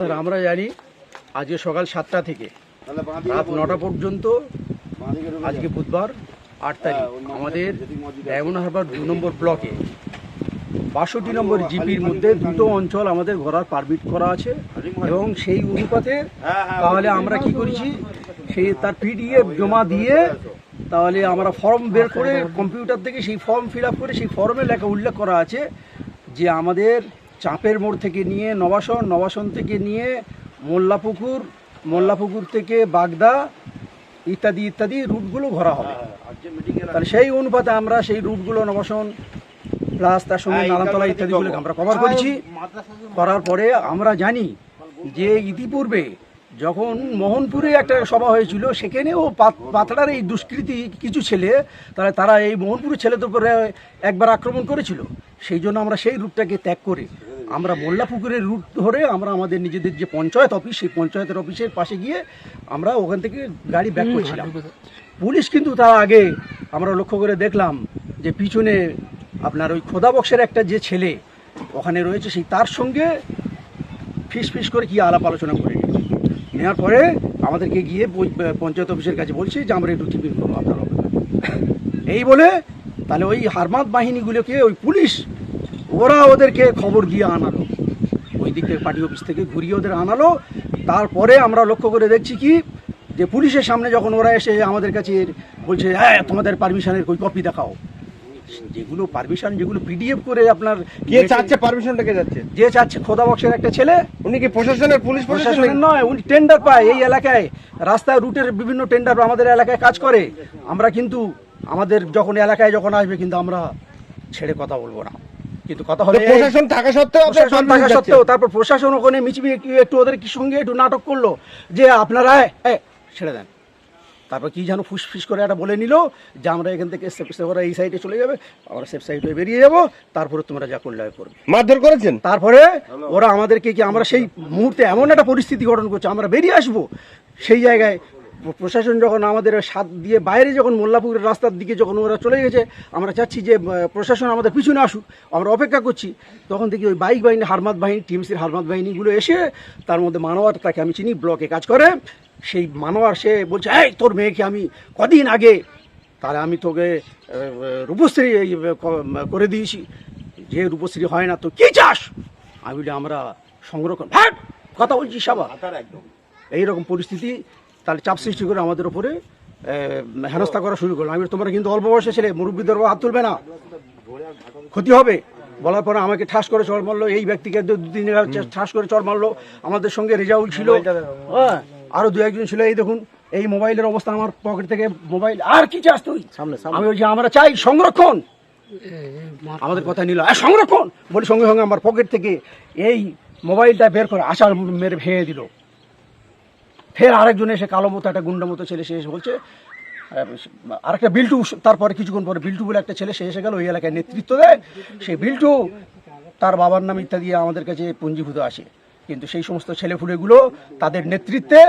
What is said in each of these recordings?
আমরা জানি আজকে সকাল সাতটা থেকে রাত নটা পর্যন্ত আজকে বুধবার আট তারিখ। আমাদের ডায়মন্ড হারবার দু নম্বর ব্লকে বাষট্টি নম্বর জিপির মধ্যে দুটো অঞ্চল আমাদের ঘোরার পারমিট করা আছে এবং সেই অনুপাতে তাহলে আমরা কি করেছি? সেই তার পিডিএফ জমা দিয়ে তাহলে আমরা ফর্ম বের করে কম্পিউটার থেকে সেই ফর্ম ফিল আপ করে সেই ফর্মে লেখা উল্লেখ করা আছে যে আমাদের চাপের মোড় থেকে নিয়ে নবাসন নবাসন থেকে নিয়ে মোল্লাপুকুর মোল্লাপুকুর থেকে বাগদা ইত্যাদি ইত্যাদি রুটগুলো ঘোরা হবে। তাহলে সেই অনুপাতে আমরা সেই রুটগুলো নবাসন প্লাস তার সঙ্গে নারায়ণতলা ইত্যাদিগুলো আমরা কভার করেছি। করার পরে আমরা জানি যে ইতিপূর্বে যখন মোহনপুরে একটা সভা হয়েছিল সেখানেও পাত- পাতড়ার এই দুষ্কৃতি কিছু ছেলে তাহলে তারা এই মোহনপুরের ছেলেদের উপরে একবার আক্রমণ করেছিল। সেই জন্য আমরা সেই রুটটাকে ত্যাগ করে আমরা মোল্লাপুকুরের রুট ধরে আমরা আমাদের নিজেদের যে পঞ্চায়েত অফিস সেই পঞ্চায়েতের অফিসের পাশে গিয়ে আমরা ওখান থেকে গাড়ি ব্যাক করছিলাম। পুলিশ কিন্তু তার আগে আমরা লক্ষ্য করে দেখলাম যে পিছনে আপনার ওই খোদা বক্সের একটা যে ছেলে ওখানে রয়েছে সেই তার সঙ্গে ফিস ফিস করে কি আলাপ আলোচনা করে। নেওয়ার পরে আমাদেরকে গিয়ে পঞ্চায়েত অফিসের কাছে বলছি যে আমরা একটু টিফিন করব আপনার এই বলে তাহলে ওই হারমাত বাহিনীগুলোকে ওই পুলিশ ওরা ওদেরকে খবর দিয়ে আনালো। ওই দিক থেকে পার্টি অফিস থেকে ঘুরিয়ে ওদের আনালো। তারপরে আমরা লক্ষ্য করে দেখছি কি যে পুলিশের সামনে যখন ওরা এসে আমাদের কাছে বলছে হ্যাঁ তোমাদের পারমিশনের ওই কপি দেখাও। যেগুলো পারমিশন যেগুলো পিডিএফ করে আপনার কে চাচ্ছে পারমিশনটা কে যাচ্ছে যে চাচ্ছে খোদা বক্সের একটা ছেলে। উনি কি প্রশাসনের পুলিশ প্রশাসনের প্রশাসনের নয় উনি টেন্ডার পায় এই এলাকায়। রাস্তায় রুটের বিভিন্ন টেন্ডার আমাদের এলাকায় কাজ করে। আমরা কিন্তু আমাদের যখন এলাকায় যখন আসবে কিন্তু আমরা ছেড়ে কথা বলব না। কিন্তু কথা হলে প্রশাসন থাকা সত্ত্বেও প্রশাসন থাকা সত্ত্বেও তারপর প্রশাসন ওখানে মিচিমি একটু ওদের কি সঙ্গে একটু নাটক করল যে আপনারা ছেড়ে দেন। তারপর কি যেন ফুসফিস করে একটা বলে নিল যে আমরা এখান থেকে ওরা এই সাইডে চলে যাবে আমরা সেফ সাইডে বেরিয়ে যাব তারপরে তোমরা যা করলে করবে। মারধর করেছেন? তারপরে ওরা আমাদেরকে কি আমরা সেই মুহূর্তে এমন একটা পরিস্থিতি গঠন করছে আমরা বেরিয়ে আসব সেই জায়গায় প্রশাসন যখন আমাদের সাত দিয়ে বাইরে যখন মোল্লাপুরের রাস্তার দিকে যখন ওরা চলে গেছে আমরা চাচ্ছি যে প্রশাসন আমাদের পিছনে আসুক আমরা অপেক্ষা করছি। তখন দেখি ওই বাইক বাহিনী হারমাত বাহিনী টিএমসির হারমাত বাহিনীগুলো এসে তার মধ্যে মানোয়ার তাকে আমি চিনি ব্লকে কাজ করে। সেই মানোয়ার সে বলছে এই তোর মেয়েকে আমি কদিন আগে তাহলে আমি তোকে রূপশ্রী করে দিয়েছি। যে রূপশ্রী হয় না তো কি চাস? আমি বলি আমরা সংরক্ষণ হ্যাঁ কথা বলছি সাবা এইরকম পরিস্থিতি তাহলে চাপ সৃষ্টি করে আমাদের আহ, হেনস্থা করা শুরু করল। আমি তোমরা কিন্তু অল্প বয়সে ছেলে মুরব্বীদের হাত তুলবে না। ক্ষতি হবে। বলার পরে আমাকে ঠাস করে চড় মারলো এই ব্যক্তিকে দু তিন ঠাস করে চড় মারলো। আমাদের সঙ্গে রেজাউল ছিল। হ্যাঁ আরও দু একজন ছিল। এই দেখুন এই মোবাইলের অবস্থা আমার পকেট থেকে মোবাইল আর কি চাস তুই? আমি বলছি আমরা চাই সংরক্ষণ। আমাদের কথা নিল "আহ, সংরক্ষণ! বলি সঙ্গে সঙ্গে আমার পকেট থেকে এই মোবাইলটা বের করে আশা মেরে ভেঙে দিল। ফের আরেকজন এসে কালো মতো একটা গুন্ডা মতো ছেলে সে এসে বলছে আরেকটা বিল্টু তারপরে কিছুক্ষণ পরে বিল্টু বলে একটা ছেলে সে এসে গেল ওই এলাকায় নেতৃত্ব দেয়। সেই বিল্টু তার বাবার নাম ইত্যাদি আমাদের কাছে পুঞ্জীভূত আসে কিন্তু সেই সমস্ত ছেলেপুলেগুলো তাদের নেতৃত্বে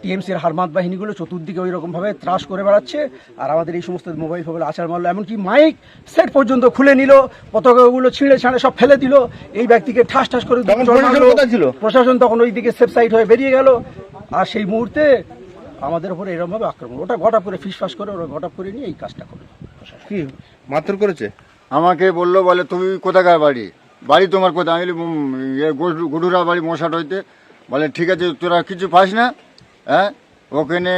টিএমসির হারমাত বাহিনীগুলো চতুর্দিকে ওই রকমভাবে ত্রাস করে বেড়াচ্ছে আর আমাদের এই সমস্ত মোবাইল ফোবাইল আচার মারলো এমনকি মাইক সেট পর্যন্ত খুলে নিল পতাকাগুলো ছিঁড়ে ছাড়ে সব ফেলে দিল। এই ব্যক্তিকে ঠাস ঠাস করে? প্রশাসন তখন ওই দিকে সেফ সাইড হয়ে বেরিয়ে গেল। আর সেই মুহূর্তে আমাদের উপরে এরকমভাবে আক্রমণ। ওটা ঘটা করে ফিসফাস করে ওরা ঘটা করে নিয়ে এই কাজটা করল। কি? মারধর করেছে? আমাকে বলল বলে তুমি কোথাকার বাড়ি? বাড়ি তোমার কোথায়? আমি ইয়ে গরু- বাড়ি মশাট হইতে। বলে ঠিক আছে তোরা কিছু পাস না হ্যাঁ? ওখানে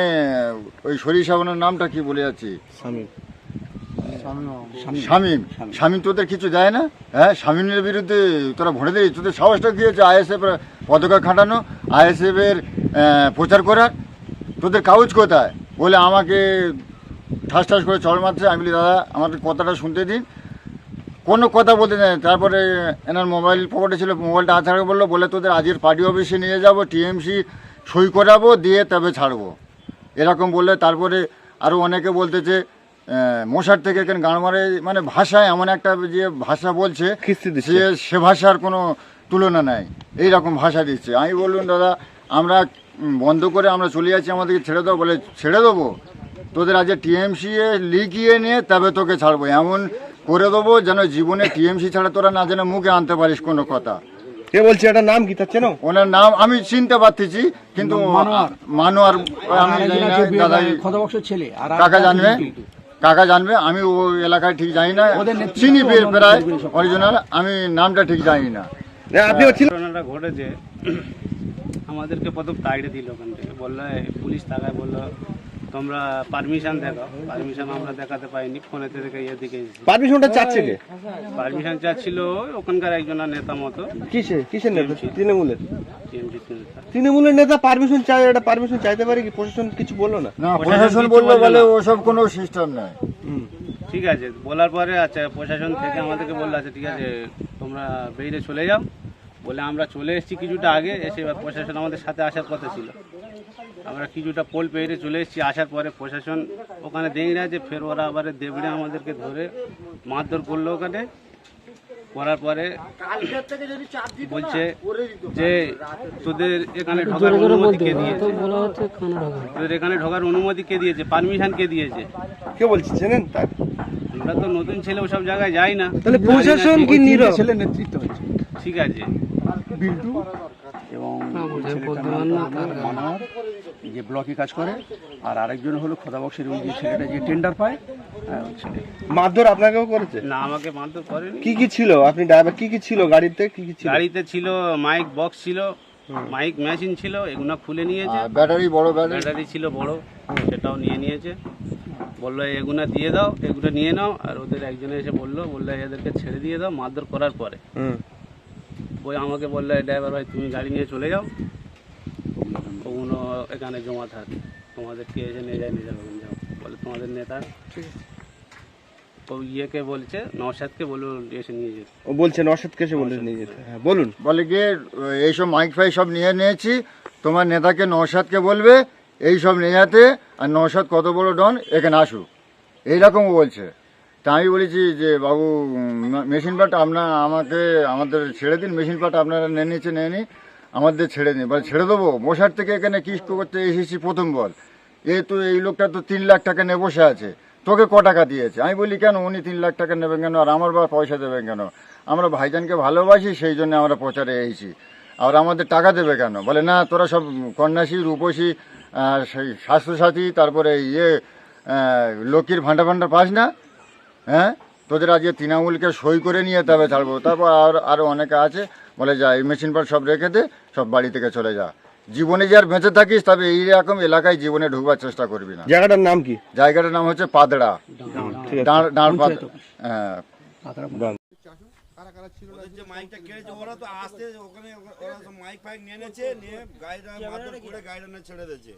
ওই শরীর বোনের নামটা কি বলে যাচ্ছি স্বামী। শামিম শামিম তোদের কিছু দেয় না? হ্যাঁ? শামিমের বিরুদ্ধে তোরা ভোটে দিই তোদের সাহসটা কি হচ্ছে আইএসএফ পতাকা খাটানো? আইএসএফ এর প্রচার করার? তোদের কাগজ কোথায়? বলে আমাকে ঠাস ঠাস করে চড় মারছে। আমি বলি দাদা আমাদের কথাটা শুনতে দিন। কোনো কথা বলতে নেই তারপরে এনার মোবাইল পকেটে ছিল মোবাইলটা হাত ছাড়বে বলল বলে তোদের আজকের পার্টি অফিসে নিয়ে যাব টিএমসি সই করাবো দিয়ে তবে ছাড়বো। এরকম বললে তারপরে আরও অনেকে বলতেছে মশার থেকে এখানে গান মারে? মানে ভাষায় এমন একটা যে ভাষা বলছে সে সে ভাষার কোনো তুলনা নাই। এই রকম ভাষা দিচ্ছে। আমি বললাম দাদা আমরা বন্ধ করে আমরা চলে যাচ্ছি আমাদেরকে ছেড়ে দাও বলে ছেড়ে দেবো। তোদের আজকে টিএমসি এ লিখিয়ে নিয়ে তবে তোকে ছাড়বো। এমন করে দেবো যেন জীবনে টিএমসি ছাড়া তোরা না যেন মুখে আনতে পারিস কোনো কথা। কে বলছে এটার নাম কি? চেনো? ওনার নাম আমি চিনতে পারতেছি কিন্তু মানোয়ার। আমি জানি না দাদা ছেলে কাকা জানবে? কাকা জানবে? আমি ওই এলাকায় ঠিক জানি না। চিনি প্রায় অরিজিনাল আমি নামটা ঠিক জানি না। আপনিও ছিলেন ঘটেছে। আমাদেরকে প্রথম তাইড়ে দিল ওখান থেকে। বলল পুলিশ তাকায় বলল তোমরা পারমিশন দেখাও পারমিশন আমরা দেখাতে পাইনি ফোনেতে দেখে এদিকে পারমিশনটা চাচ্ছে কে? পারমিশন চাচ্ছিল ওখানকার একজনের নেতা মতো। কিসে? কিসের নেতা? তৃণমূলের? নেতা। তৃণমূলের নেতা পারমিশন চাই এটা পারমিশন চাইতে পারে কি? প্রশাসন কিছু বলল না? না প্রশাসন বলল বলে। ওসব কোনো সিস্টেম নাই। ঠিক আছে বলার পরে আচ্ছা প্রশাসন থেকে আমাদেরকে বলল আচ্ছা ঠিক আছে তোমরা বেরিয়ে চলে যাও। বলে আমরা চলে এসেছি কিছুটা আগে এসে এবার প্রশাসন আমাদের সাথে আসার কথা ছিল। আমরা কিছুটা পোল পেয়ে চলে এসেছি আসার পরে প্রশাসন ওখানে দেখি না যে ফের ওরা আবার দেবড়ে আমাদেরকে ধরে মারধর করল ওখানে। করার পরে বলছে যে তোদের এখানে ঢোকার অনুমতি কে দিয়েছে? তোদের এখানে ঢোকার অনুমতি কে দিয়েছে? পারমিশন কে দিয়েছে? কে বলছে? চেনেন তার? আমরা তো নতুন ছেলে ওসব জায়গায় যাই না। তাহলে প্রশাসন কি নীরব? ছেলের নেতৃত্ব হচ্ছে। ঠিক আছে। বিল্টু এবং মানোয়ার, যে ব্লকে কাজ করে আর আরেকজন হলো খোদা খোদাবক্সের ওই যে ছেলেটা যে টেন্ডার পায় হ্যাঁ, ছেলে মারধর আপনাকেও করেছে? না আমাকে মারধর করেনি। কি কি ছিল? আপনি ড্রাইভার কি কি ছিল গাড়িতে? কি কি ছিল? গাড়িতে ছিল মাইক বক্স ছিল মাইক মেশিন ছিল এগুলো খুলে নিয়েছে। ব্যাটারি বড় ব্যাটারি ছিল বড় সেটাও নিয়ে নিয়েছে। বলল এগুলো দিয়ে দাও এগুলো নিয়ে নাও। আর ওদের একজনে এসে বলল বলল এদেরকে ছেড়ে দিয়ে দাও মারধর করার পরে। ওই আমাকে বললে ড্রাইভার ভাই তুমি গাড়ি নিয়ে চলে যাও। ওগুলো এখানে জমা থাক। তোমাদেরকে এসে নিয়ে যায় নিয়ে যাবে। যাও। বলে তোমাদের নেতা। ও ইয়েকে বলছে নওশাদকে বলল এসে নিয়ে যেতে। ও বলছে নসাদ কেসে বলে নিয়ে যেতে। হ্যাঁ বলুন। বলে গিয়ে এইসব মাইক ফাইক সব নিয়ে নিয়েছি। তোমার নেতাকে নৌসাদকে বলবে এই সব নিয়ে যেতে। আর নৌসাদ কত বড় ডন এখানে আসুক। এইরকম বলছে। তা আমি বলেছি যে, বাবু মেশিন পাট আপনার আমাকে, আমাদের ছেড়ে দিন, মেশিন পাট আপনারা নিয়ে নিচ্ছে নিয়ে নি আমাদের ছেড়ে দিন। বলে ছেড়ে দেবো? বসার থেকে এখানে কিস্ত করতে এসেছি প্রথম বল। এ তো, এই লোকটা তো তিন লাখ টাকা নিয়ে বসে আছে, তোকে ক টাকা দিয়েছে? আমি বলি, কেন উনি তিন লাখ টাকা নেবেন কেন? আর আমার বা পয়সা দেবেন কেন? আমরা ভাইজানকে ভালোবাসি, সেই জন্য আমরা প্রচারে এসেছি। আর আমাদের টাকা দেবে কেন? বলে, না, তোরা সব কন্যাশ্রী, রূপসী সেই স্বাস্থ্যসাথী, তারপরে ইয়ে লক্ষ্মীর ভান্ডার ভান্ডার পাস না? হ্যাঁ? তোদের আজকে তৃণমূলকে সই করে নিয়ে তবে ছাড়বো। তারপর আর আরও অনেকে আছে বলে যা এই মেশিন পার সব রেখে দে সব বাড়ি থেকে চলে যা। জীবনে যে আর বেঁচে থাকিস তবে এইরকম এলাকায় জীবনে ঢুকবার চেষ্টা করবি না। জায়গাটার নাম কি? জায়গাটার নাম হচ্ছে পাদড়া। দাঁড় পাদ হ্যাঁ। মাইক ফাইক নিয়ে নেছে নিয়ে গাড়িটা মারধর করে গাড়িটা ছেড়ে দিয়েছে।